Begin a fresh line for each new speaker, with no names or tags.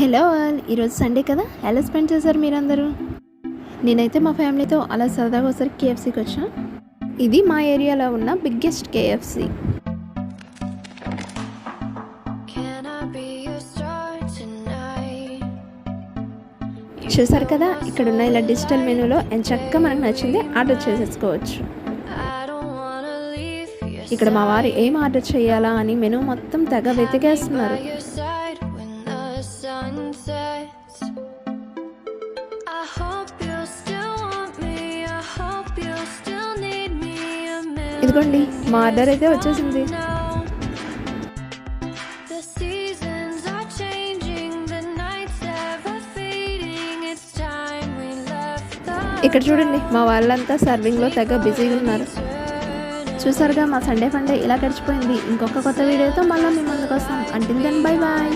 Hello all ఈరోజు Sunday కదా? ఎలా స్పెండ్ చేశారు మీరందరూ? నేనైతే మా ఫ్యామిలీతో అలా సరదాగా ఒకసారి కేఎఫ్సీకి వచ్చాను ఇది మా ఏరియాలో ఉన్న బిగ్గెస్ట్ కేఎఫ్సీ? చూసారు కదా? ఇక్కడ ఉన్న ఇలా డిజిటల్ మెనూలో ఎంత చక్కగా మనకు నచ్చింది ఆర్డర్ చేసేసుకోవచ్చు. ఇక్కడ మా వారు ఏం ఆర్డర్ చేయాలా అని మెనూ మొత్తం తెగ వెతికేస్తున్నారు.
sunsets. I hope you still want me. I hope you still need me. A
ఇదిగోండి మా ఆర్డర్ అయితే వచ్చేసింది. ఇక్కడ చూడండి మా వాళ్ళంతా సర్వింగ్లో తగ్గ బిజీగా ఉన్నారు. చూసారుగా మా సండే ఫండే ఇలా గడిచిపోయింది. ఇంకొక కొత్త వీడియోతో మళ్ళీ మిమ్మల్ని ముందుకు వస్తాం. అంటే బై బాయ్